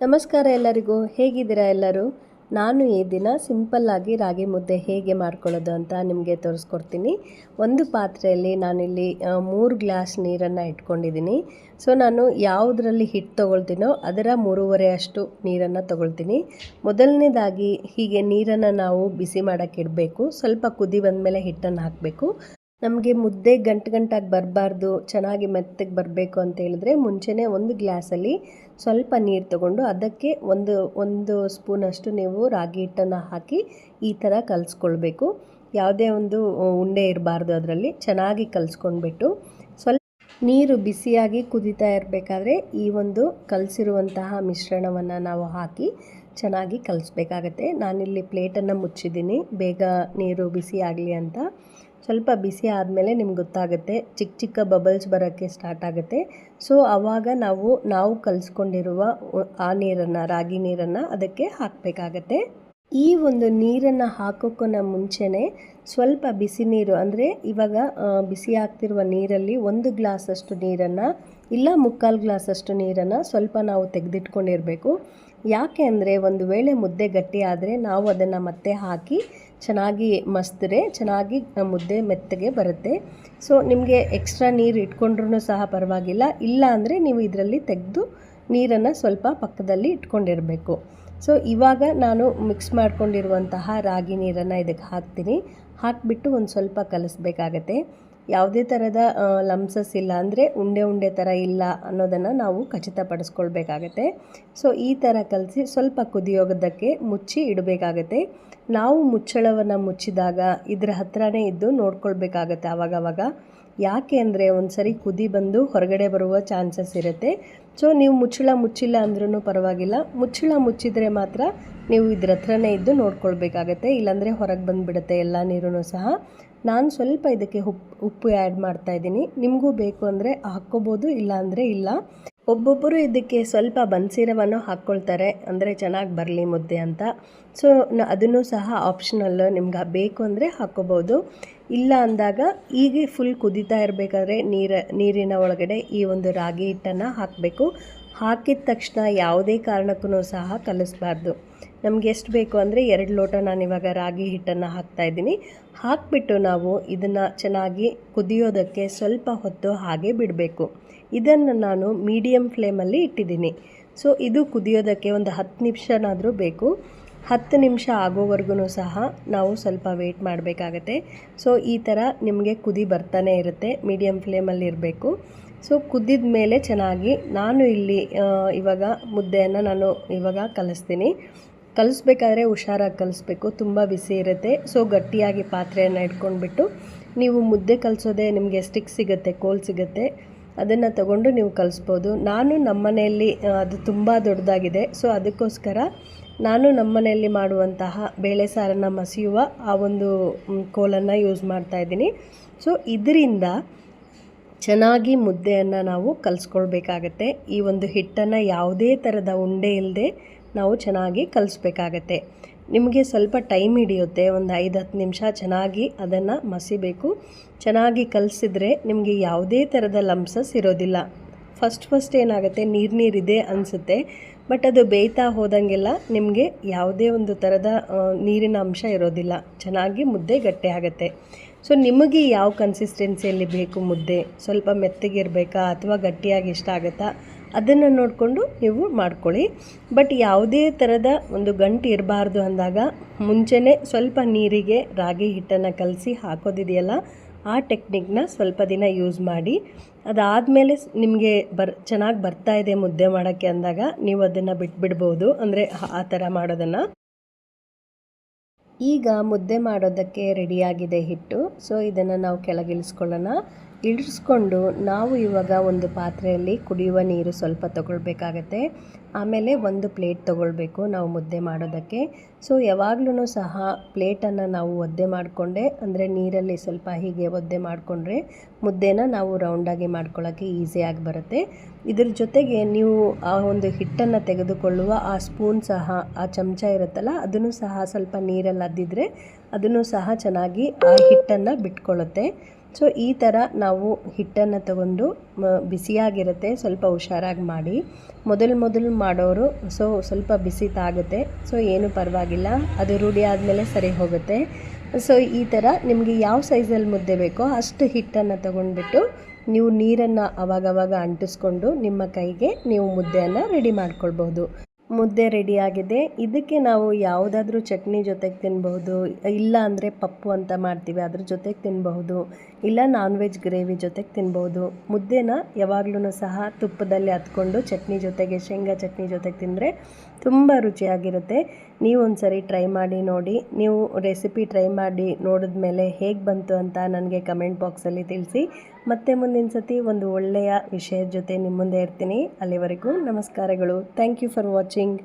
ನಮಸ್ಕಾರ ಎಲ್ಲರಿಗೂ, ಹೇಗಿದ್ದೀರಾ ಎಲ್ಲರೂ? ನಾನು ಈ ದಿನ ಸಿಂಪಲ್ಲಾಗಿ ರಾಗಿ ಮುದ್ದೆ ಹೇಗೆ ಮಾಡ್ಕೊಳ್ಳೋದು ಅಂತ ನಿಮಗೆ ತೋರಿಸ್ಕೊಡ್ತೀನಿ. ಒಂದು ಪಾತ್ರೆಯಲ್ಲಿ ನಾನಿಲ್ಲಿ ಮೂರು ಗ್ಲಾಸ್ ನೀರನ್ನು ಇಟ್ಕೊಂಡಿದ್ದೀನಿ. ಸೊ, ನಾನು ಯಾವುದರಲ್ಲಿ ಹಿಟ್ಟು ತೊಗೊಳ್ತೀನೋ ಅದರ ಮೂರುವರೆ ಅಷ್ಟು ನೀರನ್ನು ತೊಗೊಳ್ತೀನಿ. ಮೊದಲನೇದಾಗಿ ಹೀಗೆ ನೀರನ್ನು ನಾವು ಬಿಸಿ ಮಾಡೋಕ್ಕೆ ಇಡಬೇಕು. ಸ್ವಲ್ಪ ಕುದಿ ಬಂದಮೇಲೆ ಹಿಟ್ಟನ್ನು ಹಾಕಬೇಕು. ನಮಗೆ ಮುದ್ದೆ ಗಂಟು ಗಂಟಾಗಿ ಬರಬಾರ್ದು, ಚೆನ್ನಾಗಿ ಮೆತ್ತಗೆ ಬರಬೇಕು ಅಂತ ಹೇಳಿದ್ರೆ ಮುಂಚೆನೇ ಒಂದು ಗ್ಲಾಸಲ್ಲಿ ಸ್ವಲ್ಪ ನೀರು ತಗೊಂಡು ಅದಕ್ಕೆ ಒಂದು ಒಂದು ಸ್ಪೂನಷ್ಟು ನೀವು ರಾಗಿ ಹಿಟ್ಟನ್ನು ಹಾಕಿ ಈ ಥರ ಕಲಿಸ್ಕೊಳ್ಬೇಕು. ಯಾವುದೇ ಒಂದು ಉಂಡೆ ಇರಬಾರ್ದು ಅದರಲ್ಲಿ, ಚೆನ್ನಾಗಿ ಕಲಿಸ್ಕೊಂಡ್ಬಿಟ್ಟು ಸ್ವಲ್ಪ ನೀರು ಬಿಸಿಯಾಗಿ ಕುದಿತಾ ಇರಬೇಕಾದ್ರೆ ಈ ಒಂದು ಕಲಸಿರುವಂತಹ ಮಿಶ್ರಣವನ್ನು ನಾವು ಹಾಕಿ ಚೆನ್ನಾಗಿ ಕಲಿಸ್ಬೇಕಾಗತ್ತೆ. ನಾನಿಲ್ಲಿ ಪ್ಲೇಟನ್ನು ಮುಚ್ಚಿದ್ದೀನಿ. ಬೇಗ ನೀರು ಬಿಸಿ ಆಗಲಿ ಅಂತ. ಸ್ವಲ್ಪ ಬಿಸಿ ಆದಮೇಲೆ ನಿಮ್ಗೆ ಗೊತ್ತಾಗುತ್ತೆ. ಚಿಕ್ಕ ಚಿಕ್ಕ ಬಬಲ್ಸ್ ಬರೋಕ್ಕೆ ಸ್ಟಾರ್ಟ್ ಆಗುತ್ತೆ. ಸೊ ಆವಾಗ ನಾವು ನಾವು ಕಲಿಸ್ಕೊಂಡಿರುವ, ಆ ನೀರನ್ನು, ರಾಗಿ ನೀರನ್ನು ಅದಕ್ಕೆ ಹಾಕಬೇಕಾಗತ್ತೆ. ಈ ಒಂದು ನೀರನ್ನು ಹಾಕೋಕ್ಕೂ ಮುಂಚೆನೆ ಸ್ವಲ್ಪ ಬಿಸಿ ನೀರು, ಅಂದರೆ ಇವಾಗ ಬಿಸಿ ಆಗ್ತಿರುವ ನೀರಲ್ಲಿ ಒಂದು ಗ್ಲಾಸಷ್ಟು ನೀರನ್ನು ಇಲ್ಲ ಮುಕ್ಕಾಲು ಗ್ಲಾಸಷ್ಟು ನೀರನ್ನು ಸ್ವಲ್ಪ ನಾವು ತೆಗೆದಿಟ್ಕೊಂಡಿರಬೇಕು. ಯಾಕೆ ಅಂದರೆ ಒಂದು ವೇಳೆ ಮುದ್ದೆ ಗಟ್ಟಿ ಆದರೆ ನಾವು ಅದನ್ನು ಮತ್ತೆ ಹಾಕಿ ಚೆನ್ನಾಗಿ ಮಸ್ತ್ರೆ, ಚೆನ್ನಾಗಿ ಮುದ್ದೆ ಮೆತ್ತಗೆ ಬರುತ್ತೆ. ಸೊ, ನಿಮಗೆ ಎಕ್ಸ್ಟ್ರಾ ನೀರು ಇಟ್ಕೊಂಡ್ರೂ ಸಹ ಪರವಾಗಿಲ್ಲ. ಇಲ್ಲ ಅಂದರೆ ನೀವು ಇದರಲ್ಲಿ ತೆಗೆದು ನೀರನ್ನು ಸ್ವಲ್ಪ ಪಕ್ಕದಲ್ಲಿ ಇಟ್ಕೊಂಡಿರಬೇಕು. ಸೊ ಇವಾಗ ನಾನು ಮಿಕ್ಸ್ ಮಾಡ್ಕೊಂಡಿರುವಂತಹ ರಾಗಿ ನೀರನ್ನು ಇದಕ್ಕೆ ಹಾಕ್ತೀನಿ. ಹಾಕಿಬಿಟ್ಟು ಒಂದು ಸ್ವಲ್ಪ ಕಲಿಸ್ಬೇಕಾಗತ್ತೆ. ಯಾವುದೇ ಥರದ ಲಮ್ಸಸ್ ಇಲ್ಲ ಅಂದರೆ ಉಂಡೆ ಉಂಡೆ ಥರ ಇಲ್ಲ ಅನ್ನೋದನ್ನು ನಾವು ಖಚಿತಪಡಿಸ್ಕೊಳ್ಬೇಕಾಗತ್ತೆ. ಸೊ ಈ ಥರ ಕಲಸಿ ಸ್ವಲ್ಪ ಕುದಿಯೋಗದಕ್ಕೆ ಮುಚ್ಚಿ ಇಡಬೇಕಾಗತ್ತೆ. ನಾವು ಮುಚ್ಚಳವನ್ನು ಮುಚ್ಚಿದಾಗ ಇದ್ರ ಹತ್ರನೇ ಇದ್ದು ನೋಡ್ಕೊಳ್ಬೇಕಾಗತ್ತೆ ಆವಾಗವಾಗ ಯಾಕೆ ಅಂದರೆ ಒಂದು ಸರಿ ಕುದಿ ಬಂದು ಹೊರಗಡೆ ಬರುವ ಚಾನ್ಸಸ್ ಇರುತ್ತೆ. ಸೊ ನೀವು ಮುಚ್ಚಳ ಮುಚ್ಚಿಲ್ಲ ಅಂದ್ರೂ ಪರವಾಗಿಲ್ಲ. ಮುಚ್ಚಳ ಮುಚ್ಚಿದರೆ ಮಾತ್ರ ನೀವು ಇದ್ರ ಹತ್ರನೇ ಇದ್ದು ನೋಡ್ಕೊಳ್ಬೇಕಾಗತ್ತೆ. ಇಲ್ಲಾಂದರೆ ಹೊರಗೆ ಬಂದುಬಿಡುತ್ತೆ ಎಲ್ಲ ನೀರೂ ಸಹ. ನಾನು ಸ್ವಲ್ಪ ಇದಕ್ಕೆ ಉಪ್ಪು ಉಪ್ಪು ಆ್ಯಡ್ ಮಾಡ್ತಾ ಇದ್ದೀನಿ. ನಿಮಗೂ ಬೇಕು ಅಂದರೆ ಹಾಕ್ಕೋಬೋದು, ಇಲ್ಲ ಅಂದರೆ ಇಲ್ಲ. ಒಬ್ಬೊಬ್ಬರು ಇದಕ್ಕೆ ಸ್ವಲ್ಪ ಬನ್ಸಿರವನ್ನು ಹಾಕ್ಕೊಳ್ತಾರೆ. ಅಂದರೆ ಚೆನ್ನಾಗಿ ಬರಲಿ ಮುದ್ದೆ ಅಂತ. ಸೊ ಅದನ್ನು ಸಹ ಆಪ್ಷನಲ್ ನಿಮ್ಗೆ ಬೇಕು ಅಂದರೆ ಹಾಕ್ಕೋಬೋದು. ಇಲ್ಲ ಅಂದಾಗ ಹೀಗೆ ಫುಲ್ ಕುದೀತಾ ಇರಬೇಕಾದ್ರೆ ನೀರ, ನೀರಿನ ಒಳಗಡೆ ಈ ಒಂದು ರಾಗಿ ಹಿಟ್ಟನ್ನು ಹಾಕಬೇಕು. ಹಾಕಿದ ತಕ್ಷಣ ಯಾವುದೇ ಕಾರಣಕ್ಕೂ ಸಹ ಕಲಿಸ್ಬಾರ್ದು. ನಮ್ಗೆ ಎಷ್ಟು ಬೇಕು ಅಂದರೆ ಎರಡು ಲೋಟ ನಾನು ಇವಾಗ ರಾಗಿ ಹಿಟ್ಟನ್ನು ಹಾಕ್ತಾ ಇದ್ದೀನಿ. ಹಾಕಿಬಿಟ್ಟು ನಾವು ಇದನ್ನು ಚೆನ್ನಾಗಿ ಕುದಿಯೋದಕ್ಕೆ ಸ್ವಲ್ಪ ಹೊತ್ತು ಹಾಗೆ ಬಿಡಬೇಕು. ಇದನ್ನು ನಾನು ಮೀಡಿಯಮ್ ಫ್ಲೇಮಲ್ಲಿ ಇಟ್ಟಿದ್ದೀನಿ. ಸೊ, ಇದು ಕುದಿಯೋದಕ್ಕೆ ಒಂದು ಹತ್ತು ನಿಮಿಷನಾದರೂ ಬೇಕು. ಹತ್ತು ನಿಮಿಷ ಆಗೋವರೆಗೂ ಸಹ ನಾವು ಸ್ವಲ್ಪ ವೆಯ್ಟ್ ಮಾಡಬೇಕಾಗತ್ತೆ. ಸೊ, ಈ ಥರ ನಿಮಗೆ ಕುದಿ ಬರ್ತಾನೆ ಇರುತ್ತೆ. ಮೀಡಿಯಮ್ ಫ್ಲೇಮಲ್ಲಿ ಇರಬೇಕು. ಸೊ ಕುದ್ದಿದ ಮೇಲೆ ಚೆನ್ನಾಗಿ ನಾನು ಇಲ್ಲಿ ಇವಾಗ ಮುದ್ದೆಯನ್ನು ನಾನು ಇವಾಗ ಕಲಿಸ್ತೀನಿ. ಕಲಿಸ್ಬೇಕಾದ್ರೆ ಹುಷಾರಾಗಿ ಕಲಿಸ್ಬೇಕು, ತುಂಬ ಬಿಸಿ ಇರುತ್ತೆ. ಸೊ ಗಟ್ಟಿಯಾಗಿ ಪಾತ್ರೆಯನ್ನು ಇಟ್ಕೊಂಡ್ಬಿಟ್ಟು ನೀವು ಮುದ್ದೆ ಕಲಿಸೋದೇ ನಿಮಗೆ ಸ್ಟಿಕ್ ಸಿಗುತ್ತೆ, ಕೋಲ್ ಸಿಗುತ್ತೆ. ಅದನ್ನು ತಗೊಂಡು ನೀವು ಕಲಿಸ್ಬೋದು. ನಾನು ನಮ್ಮನೆಯಲ್ಲಿ ಅದು ತುಂಬ ದೊಡ್ಡದಾಗಿದೆ. ಸೊ ಅದಕ್ಕೋಸ್ಕರ ನಾನು ನಮ್ಮನೆಯಲ್ಲಿ ಮಾಡುವಂತಹ ಬೇಳೆ ಸಾರನ್ನು ಮಸಿಯುವ ಆ ಒಂದು ಕೋಲನ್ನು ಯೂಸ್ ಮಾಡ್ತಾ ಇದ್ದೀನಿ. ಸೊ ಇದರಿಂದ ಚೆನ್ನಾಗಿ ಮುದ್ದೆಯನ್ನು ನಾವು ಕಲಿಸ್ಕೊಳ್ಬೇಕಾಗತ್ತೆ. ಈ ಒಂದು ಹಿಟ್ಟನ್ನು ಯಾವುದೇ ಥರದ ಉಂಡೆ ಇಲ್ಲದೆ ನಾವು ಚೆನ್ನಾಗಿ ಕಲಿಸ್ಬೇಕಾಗತ್ತೆ. ನಿಮಗೆ ಸ್ವಲ್ಪ ಟೈಮ್ ಹಿಡಿಯುತ್ತೆ, ಒಂದು ಐದು ಹತ್ತು ನಿಮಿಷ ಚೆನ್ನಾಗಿ ಅದನ್ನು ಮಸಿಬೇಕು. ಚೆನ್ನಾಗಿ ಕಲಿಸಿದ್ರೆ ನಿಮಗೆ ಯಾವುದೇ ಥರದ ಲಂಪ್ಸಸ್ ಇರೋದಿಲ್ಲ. ಫಸ್ಟ್ ಫಸ್ಟ್ ಏನಾಗುತ್ತೆ, ನೀರು ನೀರಿದೆ ಅನಿಸುತ್ತೆ. ಬಟ್ ಅದು ಬೇಯ್ತಾ ಹೋದಂಗೆಲ್ಲ ನಿಮಗೆ ಯಾವುದೇ ಒಂದು ಥರದ ನೀರಿನ ಅಂಶ ಇರೋದಿಲ್ಲ. ಚೆನ್ನಾಗಿ ಮುದ್ದೆ ಗಟ್ಟಿ ಆಗುತ್ತೆ. ಸೊ ನಿಮಗೆ ಯಾವ ಕನ್ಸಿಸ್ಟೆನ್ಸಿಯಲ್ಲಿ ಬೇಕು ಮುದ್ದೆ? ಸ್ವಲ್ಪ ಮೆತ್ತಗಿರಬೇಕಾ ಅಥವಾ ಗಟ್ಟಿಯಾಗಿ ಇಷ್ಟ ಆಗುತ್ತಾ? ಅದನ್ನು ನೋಡಿಕೊಂಡು ನೀವು ಮಾಡ್ಕೊಳ್ಳಿ. ಬಟ್ ಯಾವುದೇ ಥರದ ಒಂದು ಗಂಟು ಇರಬಾರ್ದು ಅಂದಾಗ ಮುಂಚೆನೇ ಸ್ವಲ್ಪ ನೀರಿಗೆ ರಾಗಿ ಹಿಟ್ಟನ್ನು ಕಲಸಿ ಹಾಕೋದಿದೆಯಲ್ಲ, ಆ ಟೆಕ್ನಿಕ್ನ ಸ್ವಲ್ಪ ದಿನ ಯೂಸ್ ಮಾಡಿ. ಅದಾದಮೇಲೆ ನಿಮಗೆ ಬರ್, ಚೆನ್ನಾಗಿ ಬರ್ತಾ ಇದೆ ಮುದ್ದೆ ಮಾಡೋಕ್ಕೆ ಅಂದಾಗ ನೀವು ಅದನ್ನು ಬಿಟ್ಬಿಡ್ಬೋದು. ಅಂದರೆ ಆ ಥರ ಮಾಡೋದನ್ನು. ಈಗ ಮುದ್ದೆ ಮಾಡೋದಕ್ಕೆ ರೆಡಿಯಾಗಿದೆ ಹಿಟ್ಟು. ಸೊ, ಇದನ್ನು ನಾವು ಕೆಳಗಿಳಿಸ್ಕೊಳ್ಳೋಣ. ಇಳಿಸ್ಕೊಂಡು ನಾವು ಇವಾಗ ಒಂದು ಪಾತ್ರೆಯಲ್ಲಿ ಕುಡಿಯುವ ನೀರು ಸ್ವಲ್ಪ ತಗೊಳ್ಬೇಕಾಗತ್ತೆ. ಆಮೇಲೆ ಒಂದು ಪ್ಲೇಟ್ ತಗೊಳ್ಬೇಕು ನಾವು ಮುದ್ದೆ ಮಾಡೋದಕ್ಕೆ. ಸೊ ಯಾವಾಗಲೂ ಸಹ ಪ್ಲೇಟನ್ನು ನಾವು ಒದ್ದೆ ಮಾಡಿಕೊಂಡೆ. ಅಂದರೆ ನೀರಲ್ಲಿ ಸ್ವಲ್ಪ ಹೀಗೆ ಒದ್ದೆ ಮಾಡಿಕೊಂಡ್ರೆ ಮುದ್ದೆನ ನಾವು ರೌಂಡಾಗಿ ಮಾಡ್ಕೊಳ್ಳೋಕ್ಕೆ ಈಸಿಯಾಗಿ ಬರುತ್ತೆ. ಇದ್ರ ಜೊತೆಗೆ ನೀವು ಆ ಒಂದು ಹಿಟ್ಟನ್ನು ತೆಗೆದುಕೊಳ್ಳುವ ಆ ಸ್ಪೂನ್ ಸಹ, ಆ ಚಮಚ ಇರುತ್ತಲ್ಲ, ಅದನ್ನು ಸಹ ಸ್ವಲ್ಪ ನೀರಲ್ಲಿ ಅದ್ದಿದ್ರೆ ಅದನ್ನು ಸಹ ಚೆನ್ನಾಗಿ ಆ ಹಿಟ್ಟನ್ನು ಬಿಟ್ಕೊಳ್ಳುತ್ತೆ ಸೊ ಈ ಥರ ನಾವು ಹಿಟ್ಟನ್ನು ತಗೊಂಡು ಬಿಸಿಯಾಗಿರುತ್ತೆ, ಸ್ವಲ್ಪ ಹುಷಾರಾಗಿ ಮಾಡಿ. ಮೊದಲು ಮೊದಲು ಮಾಡೋರು ಸೊ ಸ್ವಲ್ಪ ಬಿಸಿ ತಾಗುತ್ತೆ. ಸೊ ಏನು ಪರವಾಗಿಲ್ಲ. ಅದು ರೂಢಿ ಆದಮೇಲೆ ಸರಿ ಹೋಗುತ್ತೆ. ಸೊ ಈ ಥರ ನಿಮಗೆ ಯಾವ ಸೈಜಲ್ಲಿ ಮುದ್ದೆ ಬೇಕೋ ಅಷ್ಟು ಹಿಟ್ಟನ್ನು ತಗೊಂಡ್ಬಿಟ್ಟು ನೀವು ನೀರನ್ನು ಅವಾಗವಾಗ ಅಂಟಿಸ್ಕೊಂಡು ನಿಮ್ಮ ಕೈಗೆ ನೀವು ಮುದ್ದೆಯನ್ನು ರೆಡಿ ಮಾಡ್ಕೊಳ್ಬೋದು ಮುದ್ದೆ ರೆಡಿಯಾಗಿದೆ ಇದಕ್ಕೆ ನಾವು ಯಾವುದಾದ್ರೂ ಚಟ್ನಿ ಜೊತೆಗೆ ತಿನ್ಬಹುದು. ಇಲ್ಲ ಅಂದರೆ ಪಪ್ಪು ಅಂತ ಮಾಡ್ತೀವಿ, ಅದ್ರ ಜೊತೆಗೆ ತಿನ್ಬಹುದು. ಇಲ್ಲ ನಾನ್ ವೆಜ್ ಗ್ರೇವಿ ಜೊತೆಗೆ ತಿನ್ಬಹುದು. ಮುದ್ದೆನ ಯಾವಾಗ್ಲೂ ಸಹ ತುಪ್ಪದಲ್ಲಿ ಹತ್ಕೊಂಡು ಚಟ್ನಿ ಜೊತೆಗೆ ಶೇಂಗಾ ಚಟ್ನಿ ಜೊತೆಗೆ ತಿಂದರೆ ತುಂಬ ರುಚಿಯಾಗಿರುತ್ತೆ. ನೀವು ಒಂದು ಸರಿ ಟ್ರೈ ಮಾಡಿ ನೋಡಿ. ನೀವು ರೆಸಿಪಿ ಟ್ರೈ ಮಾಡಿ ನೋಡಿದ ಮೇಲೆ ಹೇಗೆ ಬಂತು ಅಂತ ನನಗೆ ಕಮೆಂಟ್ ಬಾಕ್ಸಲ್ಲಿ ತಿಳಿಸಿ. ಮತ್ತೆ ಮುಂದಿನ ಸತಿ ಒಂದು ಒಳ್ಳೆಯ ವಿಷಯದ ಜೊತೆ ನಿಮ್ಮ ಮುಂದೆ ಇರ್ತೀನಿ. ಅಲ್ಲಿವರೆಗೂ ನಮಸ್ಕಾರಗಳು. Thank you for watching